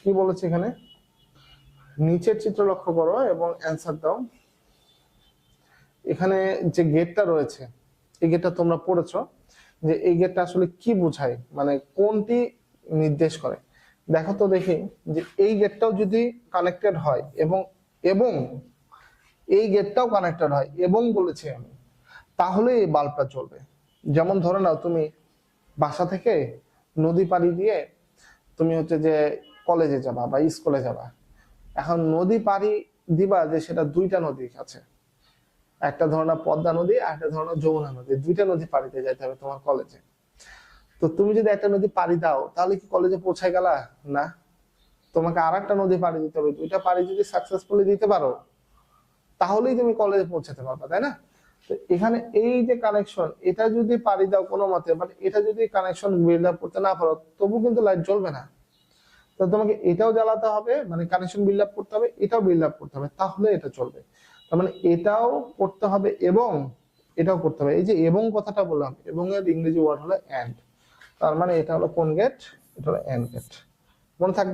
কি বলেছে এখানে? নিচের চিত্র লক্ষ্য করো এবং অ্যান্সার দাও। এখানে যে গেটটা রয়েছে, এই গেটটা তোমরা পড়েছো যে এই গেটটা আসলে কি বোঝায়? মানে কোনটি নির্দেশ করে? দেখো তো দেখি যে এই গেটটাও যদি কানেক্টেড হয় এবং এবং এই গেটটাও কানেক্টেড হয় এবং বলেছি আমি, তাহলে এই বাল্বটা চলবে যেমন ধরে নাও তুমি বাসা থেকে নদী পাড়ি দিয়ে তুমি হচ্ছে যে কলেজে যাবা বা স্কুলে যাবা। এখন নদী পাড়ি দিবা যে সেটা দুইটা নদী আছে একটা ধরনের পদ্মা নদী আর একটা ধরনের যমুনা নদী। দুইটা নদী পাড়িতে যাইতে হবে তোমার কলেজে। তো তুমি যদি একটা নদী পাড়ি দাও, তাহলে কি কলেজে পৌঁছায় গেলা? না। তোমাকে আর একটা নদী পাড়ি দিতে হবে। দুইটা পাড়ি যদি সাকসেসফুলি দিতে পারো, তাহলেই তুমি কলেজে পৌঁছাতে পারবা, তাই না? তো এখানে এই যে কানেকশন এটা যদি পাড়ি দাও কোনো মতে বাট এটা যদি কানেকশন বিল্ড আপ করতে না পারো, তবু কিন্তু লাইট জ্বলবে না। তো তোমাকে এটাও জ্বালাতে হবে মানে কানেকশন বিল্ড আপ করতে হবে, এটাও বিল্ড আপ করতে হবে, তাহলে এটা চলবে। তার মানে এটাও করতে হবে এবং এটাও করতে হবে। এই যে এবং কথাটা বললাম, এবং এর ইংরেজি ওয়ার্ড হলো অ্যান্ড তার মানে এটা হলো কোন গেট এটা হলো অ্যান্ড গেট মনে থাকবে